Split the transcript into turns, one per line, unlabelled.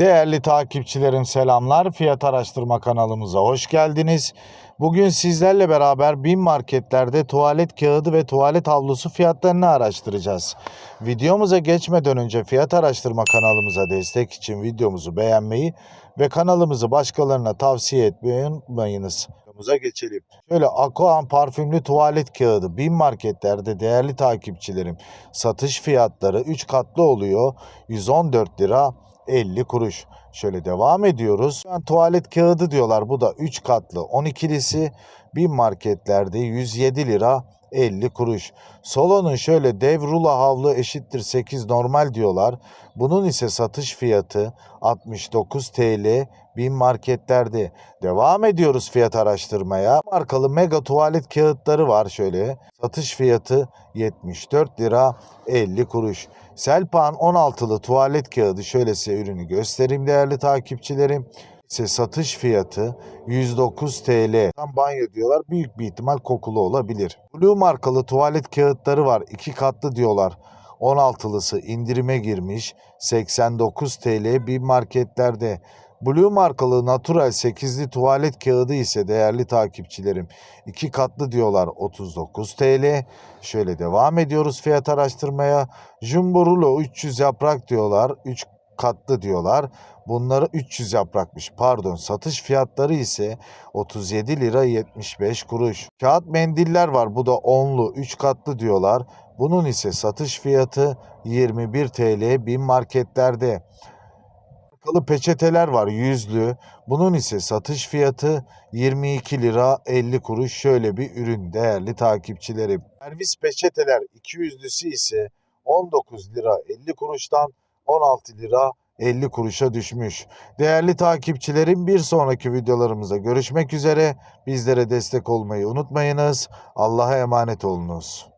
Değerli takipçilerim selamlar. Fiyat araştırma kanalımıza hoş geldiniz. Bugün sizlerle beraber bin marketlerde tuvalet kağıdı ve tuvalet havlusu fiyatlarını araştıracağız. Videomuza geçmeden önce fiyat araştırma kanalımıza destek için videomuzu beğenmeyi ve kanalımızı başkalarına tavsiye etmeyi unutmayınız. Videomuza geçelim. Şöyle Aquan parfümlü tuvalet kağıdı bin marketlerde değerli takipçilerim satış fiyatları 3 katlı oluyor. 114 lira 50 kuruş. Şöyle devam ediyoruz. Yani tuvalet kağıdı diyorlar. Bu da 3 katlı 12'lisi. Bin marketlerde 107 lira 50 kuruş. Solo'nun şöyle dev rulo havlu eşittir 8 normal diyorlar. Bunun ise satış fiyatı 69 TL bin marketlerde. Devam ediyoruz fiyat araştırmaya. Markalı mega tuvalet kağıtları var şöyle. Satış fiyatı 74 lira 50 kuruş. Selpan 16'lı tuvalet kağıdı şöyle size ürünü göstereyim değerli takipçilerim. ise satış fiyatı 109 TL. Tam banyo diyorlar. Büyük bir ihtimal kokulu olabilir. Blue markalı tuvalet kağıtları var. iki katlı diyorlar. 16'lısı indirime girmiş. 89 TL bir marketlerde. Blue markalı natural 8'li tuvalet kağıdı ise değerli takipçilerim. iki katlı diyorlar 39 TL. Şöyle devam ediyoruz fiyat araştırmaya. Jumbo Rulo 300 yaprak diyorlar. 3 katlı diyorlar. Bunları 300 yaprakmış. Pardon satış fiyatları ise 37 lira 75 kuruş. Kağıt mendiller var. Bu da 10'lu 3 katlı diyorlar. Bunun ise satış fiyatı 21 TL bin marketlerde. Markalı peçeteler var yüzlü. Bunun ise satış fiyatı 22 lira 50 kuruş. Şöyle bir ürün değerli takipçilerim. Servis peçeteler 200'lüsü ise 19 lira 50 kuruştan 16 lira 50 kuruşa düşmüş. Değerli takipçilerim bir sonraki videolarımızda görüşmek üzere. Bizlere destek olmayı unutmayınız. Allah'a emanet olunuz.